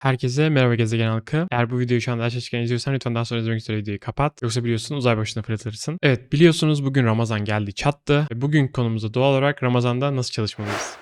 Herkese merhaba gezegen halkı. Eğer bu videoyu şu anda çalışırken izliyorsan lütfen daha sonra izlemek üzere videoyu kapat. Yoksa biliyorsun uzay başına fırlatırsın. Evet biliyorsunuz bugün Ramazan geldi çattı. Bugün konumuzda doğal olarak Ramazan'da nasıl çalışmalıyız?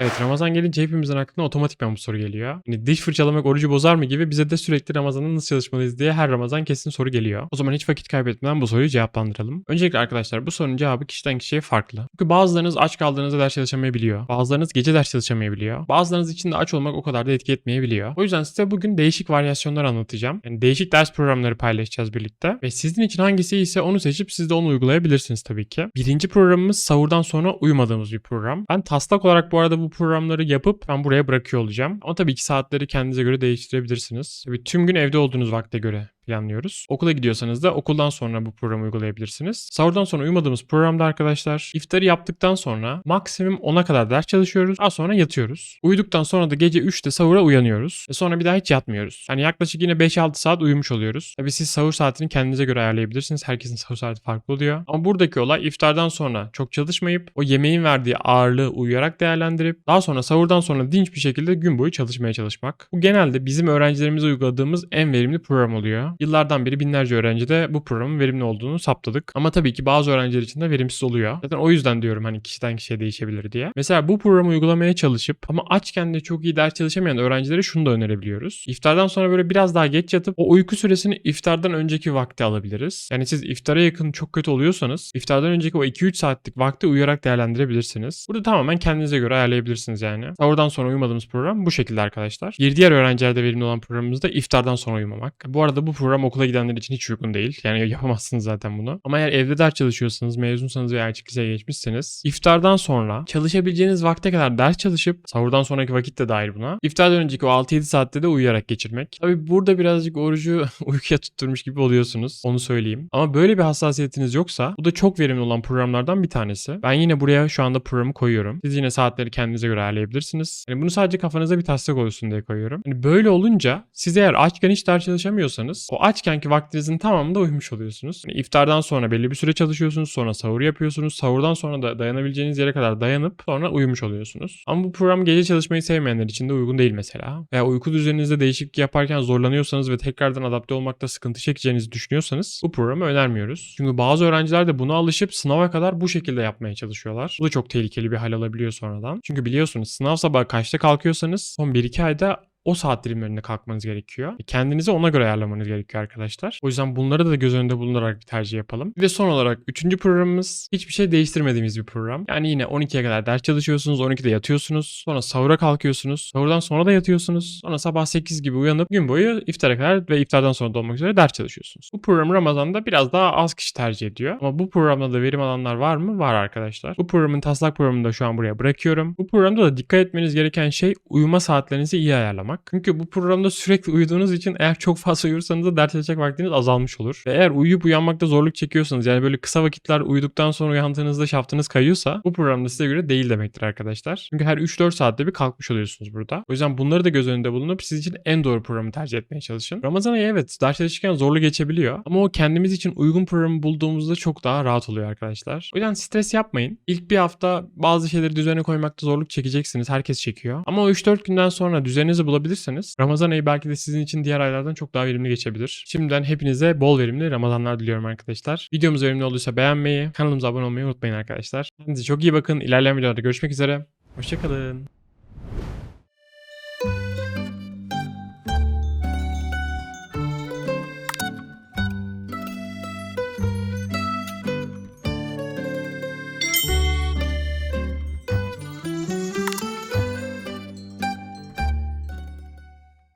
Evet Ramazan gelince hepimizin aklına otomatikman bu soru geliyor. Hani diş fırçalamak orucu bozar mı gibi bize de sürekli Ramazan'da nasıl çalışmalıyız diye her Ramazan kesin soru geliyor. O zaman hiç vakit kaybetmeden bu soruyu cevaplandıralım. Öncelikle arkadaşlar bu sorunun cevabı kişiden kişiye farklı. Çünkü bazılarınız aç kaldığınızda ders çalışamayabiliyor. Bazılarınız gece ders çalışamayabiliyor. Bazılarınız için de aç olmak o kadar da etki etmeyebiliyor. O yüzden size bugün değişik varyasyonlar anlatacağım. Yani değişik ders programları paylaşacağız birlikte. Ve sizin için hangisi ise onu seçip siz de onu uygulayabilirsiniz tabii ki. Birinci programımız sahurdan sonra uyumadığımız bir program. Ben taslak olarak bu arada bu programları yapıp ben buraya bırakıyor olacağım. Ama tabii ki saatleri kendinize göre değiştirebilirsiniz. Tabii tüm gün evde olduğunuz vakte göre planlıyoruz. Okula gidiyorsanız da okuldan sonra bu programı uygulayabilirsiniz. Sahurdan sonra uyumadığımız programda arkadaşlar iftarı yaptıktan sonra maksimum 10'a kadar ders çalışıyoruz. Daha sonra yatıyoruz. Uyuduktan sonra da gece 3'te sahura uyanıyoruz. Ve sonra bir daha hiç yatmıyoruz. Yani yaklaşık yine 5-6 saat uyumuş oluyoruz. Tabii siz sahur saatini kendinize göre ayarlayabilirsiniz. Herkesin sahur saati farklı oluyor. Ama buradaki olay iftardan sonra çok çalışmayıp o yemeğin verdiği ağırlığı uyuyarak değerlendirip daha sonra sahurdan sonra dinç bir şekilde gün boyu çalışmaya çalışmak. Bu genelde bizim öğrencilerimize uyguladığımız en verimli program oluyor. Yıllardan beri binlerce öğrencide bu programın verimli olduğunu saptadık. Ama tabii ki bazı öğrenciler için de verimsiz oluyor. Zaten o yüzden diyorum hani kişiden kişiye değişebilir diye. Mesela bu programı uygulamaya çalışıp ama açken de çok iyi ders çalışamayan öğrencilere şunu da önerebiliyoruz. İftardan sonra böyle biraz daha geç yatıp o uyku süresini iftardan önceki vakte alabiliriz. Yani siz iftara yakın çok kötü oluyorsanız iftardan önceki o 2-3 saatlik vakti uyuyarak değerlendirebilirsiniz. Burada tamamen kendinize göre ayarlayabilirsiniz yani. Oradan sonra uyumadığımız program bu şekilde arkadaşlar. Bir diğer öğrencilerde verimli olan programımız da iftardan sonra uyumamak. Bu arada bu program okula gidenler için hiç uygun değil. Yani yapamazsınız zaten bunu. Ama eğer evde ders çalışıyorsanız, mezunsanız veya açık liseye geçmişseniz iftardan sonra çalışabileceğiniz vakte kadar ders çalışıp sahurdan sonraki vakit de dahil buna. İftardan önceki o 6-7 saatte de uyuyarak geçirmek. Tabi burada birazcık orucu uykuya tutturmuş gibi oluyorsunuz. Onu söyleyeyim. Ama böyle bir hassasiyetiniz yoksa bu da çok verimli olan programlardan bir tanesi. Ben yine buraya şu anda programı koyuyorum. Siz yine saatleri kendinize göre ayarlayabilirsiniz. Yani bunu sadece kafanıza bir taslak olsun diye koyuyorum. Yani böyle olunca siz eğer açken hiç ders çalışamıyorsanız o açkenki vaktinizin tamamında uyumuş oluyorsunuz. Yani iftardan sonra belli bir süre çalışıyorsunuz. Sonra sahur yapıyorsunuz. Sahurdan sonra da dayanabileceğiniz yere kadar dayanıp sonra uyumuş oluyorsunuz. Ama bu program gece çalışmayı sevmeyenler için de uygun değil mesela. Veya uyku düzeninizde değişiklik yaparken zorlanıyorsanız ve tekrardan adapte olmakta sıkıntı çekeceğinizi düşünüyorsanız bu programı önermiyoruz. Çünkü bazı öğrenciler de buna alışıp sınava kadar bu şekilde yapmaya çalışıyorlar. Bu da çok tehlikeli bir hal alabiliyor sonradan. Çünkü biliyorsunuz sınav sabahı kaçta kalkıyorsanız son 1-2 ayda o saat dilimlerinde kalkmanız gerekiyor. Kendinizi ona göre ayarlamanız gerekiyor arkadaşlar. O yüzden bunları da göz önünde bulundurarak bir tercih yapalım. De son olarak üçüncü programımız hiçbir şey değiştirmediğimiz bir program. Yani yine 12'ye kadar ders çalışıyorsunuz, 12'de yatıyorsunuz. Sonra sahura kalkıyorsunuz. Sahurdan sonra da yatıyorsunuz. Sonra sabah 8 gibi uyanıp gün boyu iftara kadar ve iftardan sonra da olmak üzere ders çalışıyorsunuz. Bu programı Ramazan'da biraz daha az kişi tercih ediyor. Ama bu programda da verim alanlar var mı? Var arkadaşlar. Bu programın taslak programını da şu an buraya bırakıyorum. Bu programda da dikkat etmeniz gereken şey uyuma saatlerinizi iyi ayarlamak. Çünkü bu programda sürekli uyuduğunuz için eğer çok fazla uyursanız da ders çalışacak vaktiniz azalmış olur. Ve eğer uyuyup uyanmakta zorluk çekiyorsanız yani böyle kısa vakitler uyuduktan sonra uyandığınızda şaftınız kayıyorsa bu programda size göre değil demektir arkadaşlar. Çünkü her 3-4 saatte bir kalkmış oluyorsunuz burada. O yüzden bunları da göz önünde bulunup sizin için en doğru programı tercih etmeye çalışın. Ramazan ayı evet ders çalışırken zorlu geçebiliyor. Ama o kendimiz için uygun programı bulduğumuzda çok daha rahat oluyor arkadaşlar. O yüzden stres yapmayın. İlk bir hafta bazı şeyleri düzene koymakta zorluk çekeceksiniz. Herkes çekiyor. Ama o 3-4 günden sonra düzeninizi bulabilirseniz Ramazan ayı belki de sizin için diğer aylardan çok daha verimli geçebilir. Şimdiden hepinize bol verimli Ramazanlar diliyorum arkadaşlar. Videomuz verimli olduysa beğenmeyi, kanalımıza abone olmayı unutmayın arkadaşlar. Kendinize çok iyi bakın. İlerleyen videolarda görüşmek üzere. Hoşçakalın.